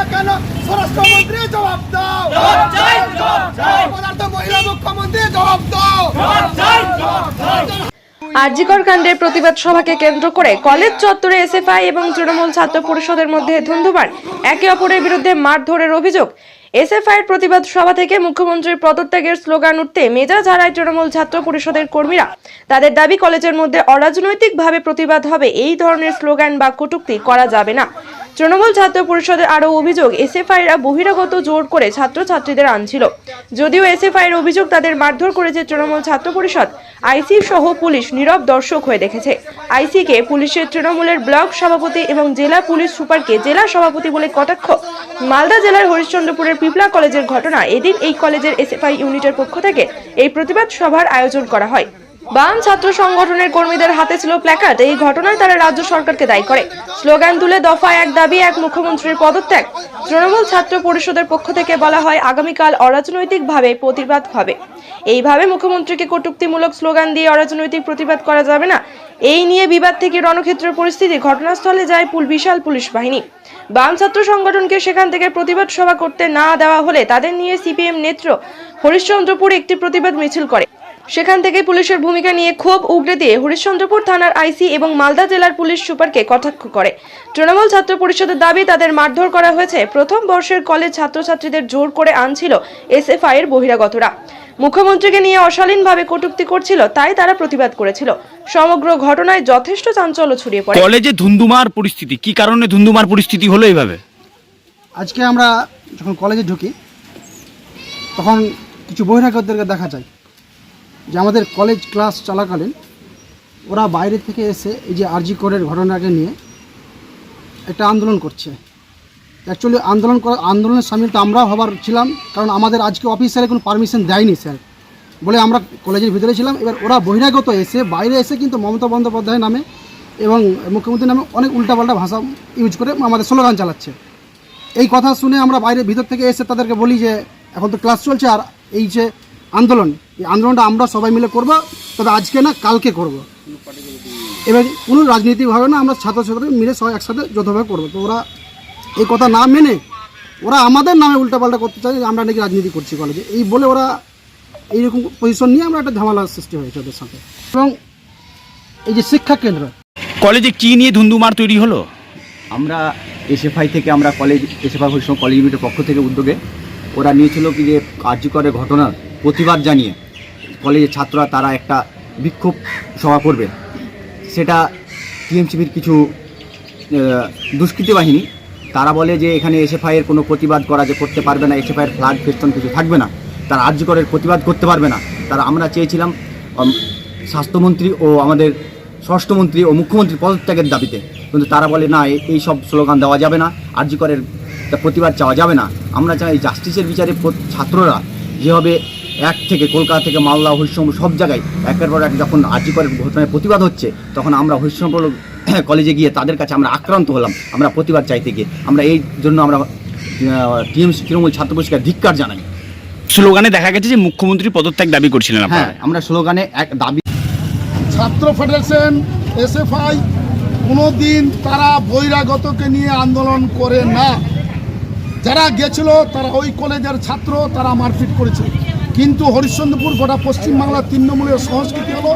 না কেন? স্বরাষ্ট্রমন্ত্রী জবাব দাও। পদার্থ মহিলা মুখ্যমন্ত্রী জবাব দাও। আরজিকর কাণ্ডের প্রতিবাদ সভাকে কেন্দ্র করে কলেজ চত্বরে এসএফআই এবং তৃণমূল ছাত্র পরিষদের মধ্যে ধুন্ধুমার একে অপরের বিরুদ্ধে মারধরের অভিযোগ। এসএফআইয়ের প্রতিবাদ সভা থেকে মুখ্যমন্ত্রীর পদত্যাগের স্লোগান উঠতে মেজাজ হারায় তৃণমূল ছাত্র পরিষদের কর্মীরা তাদের দাবি কলেজের মধ্যে অরাজনৈতিকভাবে প্রতিবাদ হবে এই ধরনের স্লোগান বা কটূক্তি করা যাবে না। তৃণমূল ছাত্র পরিষদের আরও অভিযোগ, এসএফআইরা বহিরাগত জোর করে ছাত্রছাত্রীদের আনছিল। যদিও এসএফআইয়ের অভিযোগ তাদের মারধর করেছে তৃণমূল ছাত্র পরিষদ, আইসি সহ পুলিশ নীরব দর্শক হয়ে দেখেছে। আইসিকে পুলিশের তৃণমূলের ব্লক সভাপতি এবং জেলা পুলিশ সুপারকে জেলা সভাপতি বলে কটাক্ষ। মালদা জেলার হরিশ্চন্দ্রপুরের পিপলা কলেজের ঘটনা, এদিন এই কলেজের এসএফআই ইউনিটের পক্ষ থেকে এই প্রতিবাদ সভার আয়োজন করা হয়। বাম ছাত্র সংগঠনের কর্মীদের হাতে ছিল প্ল্যাকার্ড এই ঘটনায় তারা রাজ্য সরকারকে দায়ী করে। স্লোগান তুলে দফা এক দাবি, এক মুখ্যমন্ত্রীর পদত্যাগ। তৃণমূল ছাত্র পরিষদের পক্ষ থেকে বলা হয়, আগামীকাল অরাজনৈতিকভাবে প্রতিবাদ হবে। এইভাবে মুখ্যমন্ত্রীকে কটূক্তিমূলক স্লোগান দিয়ে অরাজনৈতিক প্রতিবাদ করা যাবে না। এই নিয়ে বিবাদ থেকে রণক্ষেত্রের পরিস্থিতি, ঘটনাস্থলে যায় পুল, বিশাল পুলিশ বাহিনী। বাম ছাত্র সংগঠনকে সেখান থেকে প্রতিবাদ সভা করতে না দেওয়া হলে তাদের নিয়ে সিপিএম নেত্র হরিশ্চন্দ্রপুর একটি প্রতিবাদ মিছিল করে। সেখান থেকে পুলিশের ভূমিকা নিয়ে ক্ষোভ উগড়ে দিয়ে হরিশ্চন্দ্রপুর থানার আইসি এবং মালদা জেলার পুলিশ সুপারকে কটাক্ষ করে। তৃণমূল ছাত্র পরিষদের দাবি তাদের মারধর করা হয়েছে। প্রথম বর্ষের কলেজ ছাত্রছাত্রীদের জোর করে আনছিল এসএফআই এর বহিরাগতরা। মুখ্যমন্ত্রীকে নিয়ে অশালীনভাবে কটূক্তি করছিল তাই তারা প্রতিবাদ করেছিল। সমগ্র ঘটনায় যথেষ্ট চাঞ্চল্য ছড়িয়ে পড়ে। কলেজে ধুন্ধুমার পরিস্থিতি কি কারণে ধুন্ধুমার পরিস্থিতি হলো এইভাবে? আজকে আমরা যখন কলেজে ঢুকি তখন কিছু বহিরাগতদেরকে দেখা যায়। যে আমাদের কলেজ ক্লাস চলাকালীন ওরা বাইরে থেকে এসে এই যে আরজি করের ঘটনাকে নিয়ে একটা আন্দোলন করছে। অ্যাকচুয়ালি আন্দোলন করা, আন্দোলনের সামিল তো আমরাও হবার ছিলাম, কারণ আমাদের আজকে অফিসারে কোনো পারমিশন দেয়নি স্যার বলে আমরা কলেজের ভিতরে ছিলাম, এবার ওরা বহিরাগত এসে, বাইরে এসে কিন্তু মমতা বন্দ্যোপাধ্যায় নামে এবং মুখ্যমন্ত্রী নামে অনেক উল্টাপাল্টা ভাষা ইউজ করে আমাদের স্লোগান চালাচ্ছে। এই কথা শুনে আমরা বাইরে ভিতর থেকে এসে তাদেরকে বলি যে, এখন তো ক্লাস চলছে, আর এই যে আন্দোলন। এই আন্দোলনটা আমরা সবাই মিলে করব তবে আজকে না কালকে করব। এবার কোনো রাজনীতি হবে না আমরা ছাত্রছাত্রী মিলে সবাই একসাথে যৌথভাবে করব। তো ওরা এই কথা না মেনে ওরা আমাদের নামে উল্টাপাল্টা করতে চায় যে আমরা নাকি রাজনীতি করছি কলেজে এই বলে ওরা এইরকম পজিশন নিয়ে আমরা একটা ঝামেলার সৃষ্টি হয়েছে ওদের সাথে। এবং এই যে শিক্ষা কেন্দ্র। কলেজে কি নিয়ে ধুন্দুমার তৈরি হলো? আমরা এসএফআই থেকে আমরা কলেজ এসএফআই কলেজ ইউনিটের পক্ষ থেকে উদ্যোগে ওরা নিয়েছিল কি যে কার্যকরের ঘটনার প্রতিবাদ জানিয়ে কলেজের ছাত্ররা তারা একটা বিক্ষোভ সভা করবে। সেটা টিএমসিবির কিছু দুষ্কৃতী বাহিনী। তারা বলে যে এখানে এসএফআইয়ের কোনো প্রতিবাদ করা যে করতে পারবে না, এসএফআইয়ের ফ্ল্যাগ ফেস্টন কিছু থাকবে না। তারা আর্যকরের প্রতিবাদ করতে পারবে না। তারা আমরা চেয়েছিলাম স্বাস্থ্যমন্ত্রী ও আমাদের স্বরাষ্ট্রমন্ত্রী ও মুখ্যমন্ত্রী পদত্যাগের দাবিতে। কিন্তু তারা বলে, না এই সব স্লোগান দেওয়া যাবে না। আর্যকরের প্রতিবাদ চাওয়া যাবে না। আমরা চাই জাস্টিসের বিচারে ছাত্ররা যেভাবে এক থেকে কলকাতা থেকে মালদা হরিশ্চন্দ্র সব জায়গায় একের পর এক যখন আর্যকরের ঘটনায় প্রতিবাদ হচ্ছে তখন আমরা হরিশ্চন্দ্র কলেজে গিয়ে তাদের কাছে আমরা আক্রান্ত হলাম আমরা প্রতিবাদ চাইতে গিয়ে। আমরা এই জন্য আমরা টিএমসি তৃণমূল ছাত্র পরিষদের ধিক্কার জানাই। স্লোগানে দেখা গেছে যে মুখ্যমন্ত্রী পদত্যাগ দাবি করছিলেন হ্যাঁ আমরা স্লোগানে এক দাবি ছাত্র ফেডারেশন এসএফআই কোনো দিন তারা বহিরাগতকে নিয়ে আন্দোলন করে না। যারা গেছিল তারা ওই কলেজের ছাত্র তারা মারপিট করেছে কিন্তু হরিশ্চন্দ্রপুর গোটা পশ্চিমবাংলার তৃণমূলের সংস্কৃতি হলো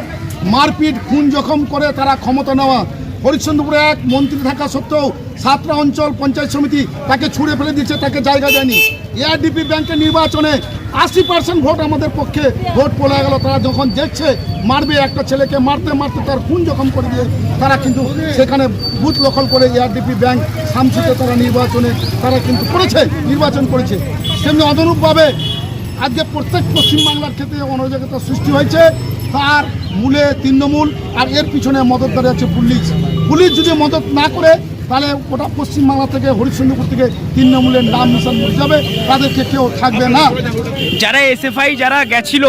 মারপিট, খুন জখম করে তারা ক্ষমতা নেওয়া। হরিশ্চন্দ্রপুরে এক মন্ত্রী থাকা সত্ত্বেও সাতটা অঞ্চল পঞ্চায়েত সমিতি তাকে ছুঁড়ে ফেলে দিচ্ছে তাকে জায়গা দেয়নি। এআরডিপি ব্যাংকের নির্বাচনে আশি পার্সেন্ট ভোট আমাদের পক্ষে, ভোট পড়ে গেল। তারা যখন দেখছে মারবে একটা ছেলেকে, মারতে মারতে তার খুন জখম করে দিয়ে তারা কিন্তু সেখানে বুথ দখল করে এআরডিপি ব্যাংক সামসুতে তারা নির্বাচনে, তারা কিন্তু করেছে, নির্বাচন করেছে। তেমনি অনুরূপভাবে আজকে প্রত্যেক পশ্চিমবাংলার ক্ষেত্রে অরাজকতা সৃষ্টি হয়েছে, তার মূলে তৃণমূল আর এর পিছনে মদত দাঁড়িয়ে আছে পুলিশ। পুলিশ যদি মদত না করে, তাহলে গোটা পশ্চিমবাংলা থেকে হরিশ্চন্দ্রপুর থেকে তৃণমূলের নাম নিশান যাবে। তাদেরকে কেউ থাকবে না। যারা এসএফআই যারা গেছিল